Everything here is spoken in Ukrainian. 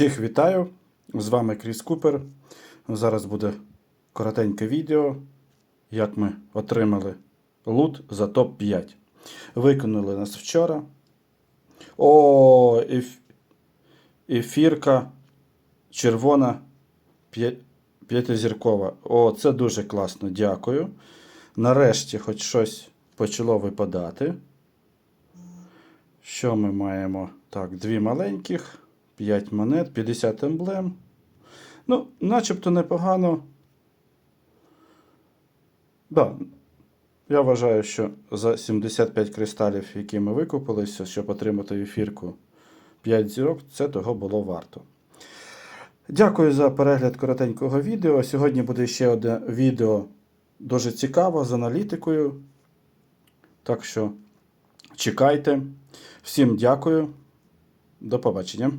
Всіх вітаю! З вами Кріс Купер. Зараз буде коротеньке відео, як ми отримали лут за топ-5. Виконали нас вчора. О, еф... ефірка червона п'ятизіркова. О, це дуже класно, дякую. Нарешті хоч щось почало випадати. Що ми маємо? Так, дві маленьких, 5 монет, 50 емблем. Ну, начебто непогано. Да, я вважаю, що за 75 кристалів, які ми викупилися, щоб отримати ефірку 5 зірок, це того було варто. Дякую за перегляд коротенького відео. Сьогодні буде ще одне відео дуже цікаво з аналітикою. Так що чекайте. Всім дякую. До побачення.